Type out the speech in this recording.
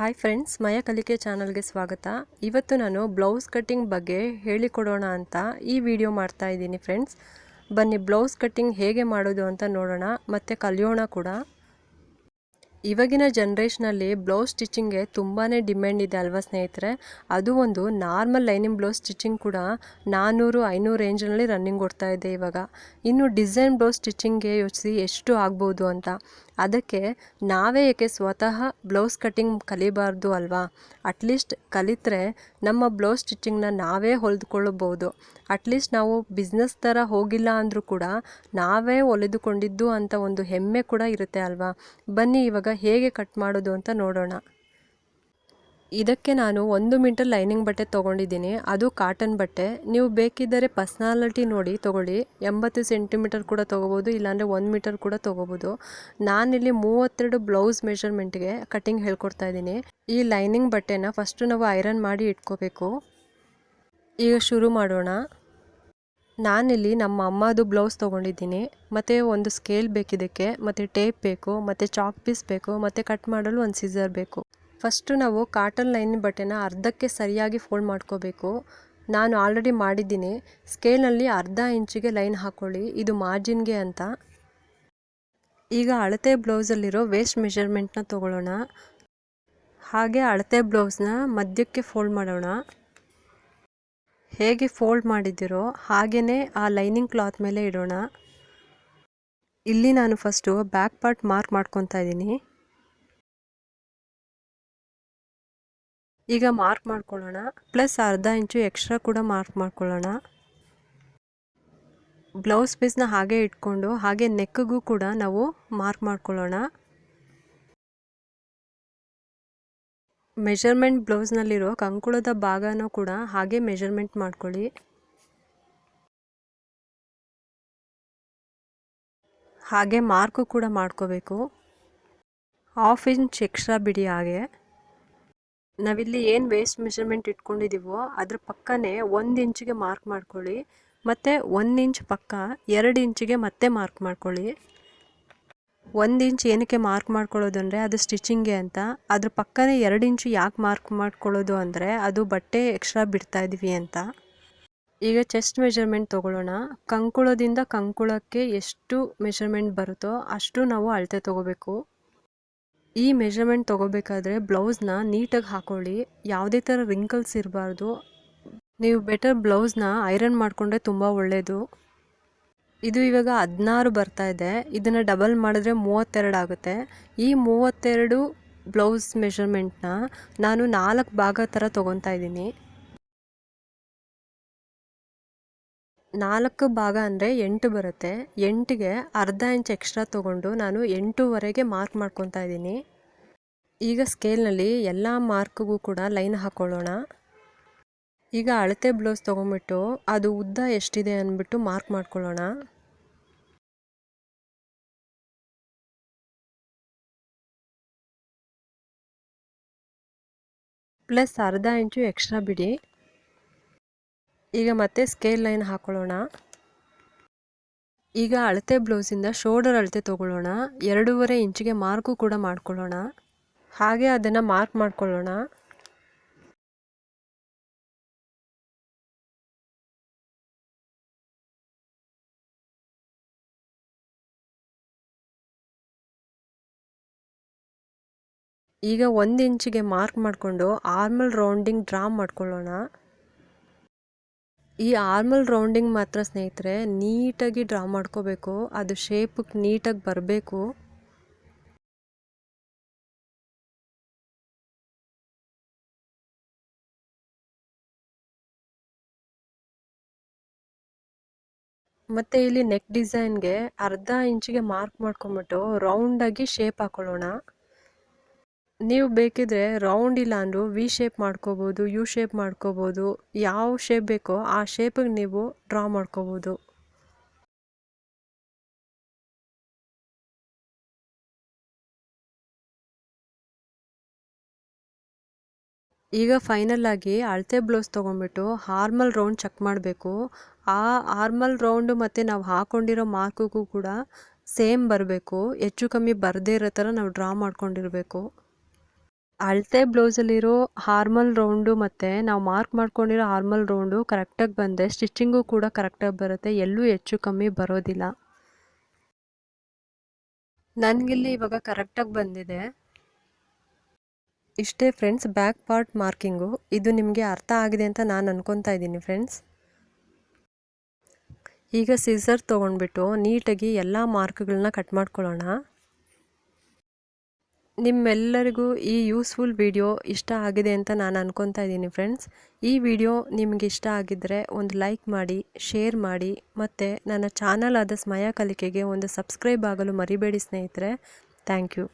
Hi friends ಮಯ ಕಲಿಕೆ ಚಾನಲ್ಗೆ ಸ್ವಾಗತ. ಇವತ್ತು ನಾನು ಬ್ಲೌಸ್ ಕಟ್ಟಿಂಗ್ ಬಗ್ಗೆ ಹೇಳಿಕೊಡೋಣ ಅಂತ ಈ ವಿಡಿಯೋ ಮಾಡ್ತಾ ಇದ್ದೀನಿ ಫ್ರೆಂಡ್ಸ್ ಬನ್ನಿ ಬ್ಲೌಸ್ ಕಟ್ಟಿಂಗ್ ಹೇಗೆ ಮಾಡೋದು ಅಂತ ನೋಡೋಣ, ಮತ್ತು ಕಲಿಯೋಣ ಕೂಡ. ಇವಾಗಿನ ಜನ್ರೇಷನಲ್ಲಿ ಬ್ಲೌಸ್ ಸ್ಟಿಚಿಂಗ್ಗೆ ತುಂಬಾ ಡಿಮ್ಯಾಂಡ್ ಇದೆ ಅಲ್ವಾ ಸ್ನೇಹಿತರೆ? ಅದು ಒಂದು ನಾರ್ಮಲ್ ಲೈನಿಂಗ್ ಬ್ಲೌಸ್ ಸ್ಟಿಚಿಂಗ್ ಕೂಡ ನಾನ್ನೂರು ಐನೂರು ರೇಂಜ್ನಲ್ಲಿ ರನ್ನಿಂಗ್ ಕೊಡ್ತಾ ಇದೆ ಇವಾಗ. ಇನ್ನು ಡಿಸೈನ್ ಬ್ಲೌಸ್ ಸ್ಟಿಚಿಂಗ್ಗೆ ಯೋಚಿಸಿ ಎಷ್ಟು ಆಗ್ಬೋದು ಅಂತ. ಅದಕ್ಕೆ ನಾವೇ ಏಕೆ ಸ್ವತಃ ಬ್ಲೌಸ್ ಕಟ್ಟಿಂಗ್ ಕಲಿಬಾರ್ದು ಅಲ್ವಾ? ಅಟ್ಲೀಸ್ಟ್ ಕಲಿತರೆ ನಮ್ಮ ಬ್ಲೌಸ್ ಸ್ಟಿಚಿಂಗ್ನ ನಾವೇ ಹೊಲಿದುಕೊಳ್ಳಬಹುದು. ಅಟ್ಲೀಸ್ಟ್ ನಾವು ಬಿಸ್ನೆಸ್ ಥರ ಹೋಗಿಲ್ಲ ಅಂದರೂ ಕೂಡ ನಾವೇ ಹೊಲಿದುಕೊಂಡಿದ್ದು ಅಂತ ಒಂದು ಹೆಮ್ಮೆ ಕೂಡ ಇರುತ್ತೆ ಅಲ್ವಾ? ಬನ್ನಿ ಇವಾಗ ಹೇಗೆ ಕಟ್ ಮಾಡೋದು ಅಂತ ನೋಡೋಣ. ಇದಕ್ಕೆ ನಾನು ಒಂದು ಮೀಟರ್ ಲೈನಿಂಗ್ ಬಟ್ಟೆ ತೊಗೊಂಡಿದ್ದೀನಿ. ಅದು ಕಾಟನ್ ಬಟ್ಟೆ. ನೀವು ಬೇಕಿದ್ದರೆ ಪರ್ಸ್ನಾಲಿಟಿ ನೋಡಿ, ತೊಗೊಳ್ಳಿ. ಎಂಬತ್ತು ಸೆಂಟಿಮೀಟರ್ ಕೂಡ ತೊಗೋಬೋದು, ಇಲ್ಲಾಂದರೆ ಒಂದು ಮೀಟರ್ ಕೂಡ ತೊಗೋಬೋದು. ನಾನಿಲ್ಲಿ ಮೂವತ್ತೆರಡು ಬ್ಲೌಸ್ ಮೆಷರ್ಮೆಂಟ್ಗೆ ಕಟ್ಟಿಂಗ್ ಹೇಳ್ಕೊಡ್ತಾ ಇದ್ದೀನಿ. ಈ ಲೈನಿಂಗ್ ಬಟ್ಟೆನ ಫಸ್ಟು ನಾವು ಐರನ್ ಮಾಡಿ ಇಟ್ಕೋಬೇಕು. ಈಗ ಶುರು ಮಾಡೋಣ. ನಾನಿಲ್ಲಿ ನಮ್ಮ ಅಮ್ಮದು ಬ್ಲೌಸ್ ತೊಗೊಂಡಿದ್ದೀನಿ. ಮತ್ತು ಒಂದು ಸ್ಕೇಲ್ ಬೇಕಿದ್ದಕ್ಕೆ, ಮತ್ತು ಟೇಪ್ ಬೇಕು, ಮತ್ತು ಚಾಕ್ ಪೀಸ್ ಬೇಕು, ಮತ್ತು ಕಟ್ ಮಾಡಲು ಒಂದು ಸಿಸರ್ ಬೇಕು. ಫಸ್ಟು ನಾವು ಕಾಟನ್ ಲೈನ್ ಬಟ್ಟೆನ ಅರ್ಧಕ್ಕೆ ಸರಿಯಾಗಿ ಫೋಲ್ಡ್ ಮಾಡ್ಕೋಬೇಕು. ನಾನು ಆಲ್ರೆಡಿ ಮಾಡಿದ್ದೀನಿ. ಸ್ಕೇಲ್ನಲ್ಲಿ ಅರ್ಧ ಇಂಚಿಗೆ ಲೈನ್ ಹಾಕ್ಕೊಳ್ಳಿ ಇದು ಮಾರ್ಜಿನ್ಗೆ ಅಂತ. ಈಗ ಅಳತೆ ಬ್ಲೌಸಲ್ಲಿರೋ ವೇಸ್ಟ್ ಮೆಷರ್ಮೆಂಟ್ನ ತೊಗೊಳ್ಳೋಣ. ಹಾಗೆ ಅಳತೆ ಬ್ಲೌಸ್ನ ಮಧ್ಯಕ್ಕೆ ಫೋಲ್ಡ್ ಮಾಡೋಣ. ಹೇಗೆ ಫೋಲ್ಡ್ ಮಾಡಿದ್ದೀರೋ ಹಾಗೆಯೇ ಆ ಲೈನಿಂಗ್ ಕ್ಲಾತ್ ಮೇಲೆ ಇಡೋಣ. ಇಲ್ಲಿ ನಾನು ಫಸ್ಟು ಬ್ಯಾಕ್ ಪಾರ್ಟ್ ಮಾರ್ಕ್ ಮಾಡ್ಕೊತಾ ಇದ್ದೀನಿ. ಈಗ ಮಾರ್ಕ್ ಮಾಡ್ಕೊಳ್ಳೋಣ. ಪ್ಲಸ್ ಅರ್ಧ ಇಂಚು ಎಕ್ಸ್ಟ್ರಾ ಕೂಡ ಮಾರ್ಕ್ ಮಾಡ್ಕೊಳ್ಳೋಣ. ಬ್ಲೌಸ್ ಪೀಸ್ನ ಹಾಗೆ ಇಟ್ಕೊಂಡು, ಹಾಗೆ ನೆಕ್ಗೂ ಕೂಡ ನಾವು ಮಾರ್ಕ್ ಮಾಡ್ಕೊಳ್ಳೋಣ. ಮೆಷರ್ಮೆಂಟ್ ಬ್ಲೌಸ್ನಲ್ಲಿರೋ ಕಂಕುಳದ ಭಾಗನೂ ಕೂಡ ಹಾಗೆ ಮೆಷರ್ಮೆಂಟ್ ಮಾಡ್ಕೊಳ್ಳಿ. ಹಾಗೆ ಮಾರ್ಕು ಕೂಡ ಮಾಡ್ಕೋಬೇಕು. ಹಾಫ್ ಇಂಚ್ ಎಕ್ಸ್ಟ್ರಾ ಬಿಡಿ ಹಾಗೆ. ನಾವಿಲ್ಲಿ ಏನು ವೇಸ್ಟ್ ಮೆಷರ್ಮೆಂಟ್ ಇಟ್ಕೊಂಡಿದ್ದೀವೋ ಅದ್ರ ಪಕ್ಕನೇ ಒಂದು ಇಂಚಿಗೆ ಮಾರ್ಕ್ ಮಾಡ್ಕೊಳ್ಳಿ, ಮತ್ತು ಒಂದು ಇಂಚ್ ಪಕ್ಕ ಎರಡು ಇಂಚಿಗೆ ಮತ್ತೆ ಮಾರ್ಕ್ ಮಾಡ್ಕೊಳ್ಳಿ. ಒಂದು ಇಂಚ್ ಏನಕ್ಕೆ ಮಾರ್ಕ್ ಮಾಡ್ಕೊಳ್ಳೋದು ಅಂದರೆ ಅದು ಸ್ಟಿಚಿಂಗೆ ಅಂತ. ಅದ್ರ ಪಕ್ಕನೇ ಎರಡು ಇಂಚು ಯಾಕೆ ಮಾರ್ಕ್ ಮಾಡ್ಕೊಳ್ಳೋದು ಅಂದರೆ ಅದು ಬಟ್ಟೆ ಎಕ್ಸ್ಟ್ರಾ ಬಿಡ್ತಾ ಇದ್ದೀವಿ ಅಂತ. ಈಗ ಚೆಸ್ಟ್ ಮೆಷರ್ಮೆಂಟ್ ತೊಗೊಳ್ಳೋಣ. ಕಂಕುಳದಿಂದ ಕಂಕುಳಕ್ಕೆ ಎಷ್ಟು ಮೆಷರ್ಮೆಂಟ್ ಬರುತ್ತೋ ಅಷ್ಟು ನಾವು ಅಳತೆ ತೊಗೋಬೇಕು. ಈ ಮೆಷರ್ಮೆಂಟ್ ತೊಗೋಬೇಕಾದ್ರೆ ಬ್ಲೌಸ್ನ ನೀಟಾಗಿ ಹಾಕೊಳ್ಳಿ. ಯಾವುದೇ ಥರ ರಿಂಕಲ್ಸ್ ಇರಬಾರ್ದು. ನೀವು ಬೆಟರ್ ಬ್ಲೌಸ್ನ ಐರನ್ ಮಾಡಿಕೊಂಡ್ರೆ ತುಂಬ ಒಳ್ಳೆಯದು ಇದು ಇವಾಗ ಹದಿನಾರು ಬರ್ತಾ ಇದೆ. ಇದನ್ನು ಡಬಲ್ ಮಾಡಿದ್ರೆ ಮೂವತ್ತೆರಡು ಆಗುತ್ತೆ. ಈ ಮೂವತ್ತೆರಡು ಬ್ಲೌಸ್ ಮೆಷರ್ಮೆಂಟ್ನ ನಾನು ನಾಲ್ಕು ಭಾಗ ಥರ ತೊಗೊತಾ ಇದ್ದೀನಿ. ನಾಲ್ಕು ಭಾಗ ಅಂದರೆ ಎಂಟು ಬರುತ್ತೆ. ಎಂಟಿಗೆ ಅರ್ಧ ಇಂಚ್ ಎಕ್ಸ್ಟ್ರಾ ತೊಗೊಂಡು ನಾನು ಎಂಟೂವರೆಗೆ ಮಾರ್ಕ್ ಮಾಡ್ಕೊತಾ ಇದ್ದೀನಿ. ಈಗ ಸ್ಕೇಲ್ನಲ್ಲಿ ಎಲ್ಲ ಮಾರ್ಕ್ಗೂ ಕೂಡ ಲೈನ್ ಹಾಕ್ಕೊಳ್ಳೋಣ ಈಗ ಅಳತೆ ಬ್ಲೌಸ್ ತೊಗೊಂಬಿಟ್ಟು ಅದು ಉದ್ದ ಎಷ್ಟಿದೆ ಅಂದ್ಬಿಟ್ಟು ಮಾರ್ಕ್ ಮಾಡ್ಕೊಳ್ಳೋಣ. ಪ್ಲಸ್ ಅರ್ಧ ಇಂಚು ಎಕ್ಸ್ಟ್ರಾ ಬಿಡಿ. ಈಗ ಮತ್ತೆ ಸ್ಕೇಲ್ ಲೈನ್ ಹಾಕೊಳ್ಳೋಣ. ಈಗ ಅಳತೆ ಬ್ಲೌಸಿಂದ ಶೋಲ್ಡರ್ ಅಳತೆ ತೊಗೊಳ್ಳೋಣ. ಎರಡೂವರೆ ಇಂಚಿಗೆ ಮಾರ್ಕು ಕೂಡ ಮಾಡ್ಕೊಳ್ಳೋಣ. ಹಾಗೆ ಅದನ್ನು ಮಾರ್ಕ್ ಮಾಡ್ಕೊಳ್ಳೋಣ. ಈಗ ಒಂದು ಇಂಚಿಗೆ ಮಾರ್ಕ್ ಮಾಡಿಕೊಂಡು ಆರ್ಮಲ್ ರೌಂಡಿಂಗ್ ಡ್ರಾ ಮಾಡ್ಕೊಳ್ಳೋಣ. ಈ ಆರ್ಮಲ್ ರೌಂಡಿಂಗ್ ಮಾತ್ರ ಸ್ನೇಹಿತರೆ, ನೀಟಾಗಿ ಡ್ರಾ ಮಾಡ್ಕೋಬೇಕು, ಅದು ಶೇಪಿಗೆ ನೀಟಾಗಿ ಬರಬೇಕು. ಮತ್ತು ಇಲ್ಲಿ ನೆಕ್ ಡಿಸೈನ್ಗೆ ಅರ್ಧ ಇಂಚಿಗೆ ಮಾರ್ಕ್ ಮಾಡ್ಕೊಂಬಿಟ್ಟು ರೌಂಡಾಗಿ ಶೇಪ್ ಹಾಕೊಳ್ಳೋಣ. ನೀವು ಬೇಕಿದ್ರೆ ರೌಂಡ್ ಇಲ್ಲ ಅಂದರೂ ವಿ ಶೇಪ್ ಮಾಡ್ಕೋಬೋದು ಯು ಶೇಪ್ ಮಾಡ್ಕೋಬೋದು, ಯಾವ ಶೇಪ್ ಬೇಕೋ ಆ ಶೇಪಿಗೆ ನೀವು ಡ್ರಾ ಮಾಡ್ಕೋಬೋದು. ಈಗ ಫೈನಲ್ ಆಗಿ ಅಳತೆ ಬ್ಲೌಸ್ ತೊಗೊಂಡ್ಬಿಟ್ಟು ಹಾರ್ಮಲ್ ರೌಂಡ್ ಚೆಕ್ ಮಾಡಬೇಕು. ಆ ಹಾರ್ಮಲ್ ರೌಂಡು ಮತ್ತು ನಾವು ಹಾಕೊಂಡಿರೋ ಮಾರ್ಕಿಗೂ ಕೂಡ ಸೇಮ್ ಬರಬೇಕು. ಹೆಚ್ಚು ಕಮ್ಮಿ ಬರದೇ ಇರೋ ಥರ ನಾವು ಡ್ರಾ ಮಾಡ್ಕೊಂಡಿರಬೇಕು. ಅಳತೆ ಬ್ಲೌಸಲ್ಲಿರೋ ಹಾರ್ಮಲ್ ರೌಂಡು ಮತ್ತು ನಾವು ಮಾರ್ಕ್ ಮಾಡ್ಕೊಂಡಿರೋ ಹಾರ್ಮಲ್ ರೌಂಡು ಕರೆಕ್ಟಾಗಿ ಬಂದೆ ಸ್ಟಿಚ್ಚಿಂಗು ಕೂಡ ಕರೆಕ್ಟಾಗಿ ಬರುತ್ತೆ, ಎಲ್ಲೂ ಹೆಚ್ಚು ಕಮ್ಮಿ ಬರೋದಿಲ್ಲ. ನನಗಿಲ್ಲಿ ಇವಾಗ ಕರೆಕ್ಟಾಗಿ ಬಂದಿದೆ. ಇಷ್ಟೇ ಫ್ರೆಂಡ್ಸ್, ಬ್ಯಾಕ್ ಪಾರ್ಟ್ ಮಾರ್ಕಿಂಗು. ಇದು ನಿಮಗೆ ಅರ್ಥ ಆಗಿದೆ ಅಂತ ನಾನು ಅನ್ಕೊತಾ ಇದ್ದೀನಿ ಫ್ರೆಂಡ್ಸ್. ಈಗ ಸೀಸರ್ ತೊಗೊಂಡ್ಬಿಟ್ಟು ನೀಟಾಗಿ ಎಲ್ಲ ಮಾರ್ಕ್ಗಳನ್ನ ಕಟ್ ಮಾಡ್ಕೊಳ್ಳೋಣ. ನಿಮ್ಮೆಲ್ಲರಿಗೂ ಈ ಯೂಸ್ಫುಲ್ ವಿಡಿಯೋ ಇಷ್ಟ ಆಗಿದೆ ಅಂತ ನಾನು ಅನ್ಕೊತಾ ಇದ್ದೀನಿ ಫ್ರೆಂಡ್ಸ್ ಈ ವಿಡಿಯೋ ನಿಮಗೆ ಇಷ್ಟ ಆಗಿದ್ದರೆ ಒಂದು ಲೈಕ್ ಮಾಡಿ ಶೇರ್ ಮಾಡಿ, ಮತ್ತು ನನ್ನ ಚಾನಲ್ ಆದ ಸ್ಮಯ ಕಲಿಕೆಗೆ ಒಂದು ಸಬ್ಸ್ಕ್ರೈಬ್ ಆಗಲು ಮರಿಬೇಡಿ ಸ್ನೇಹಿತರೆ. Thank you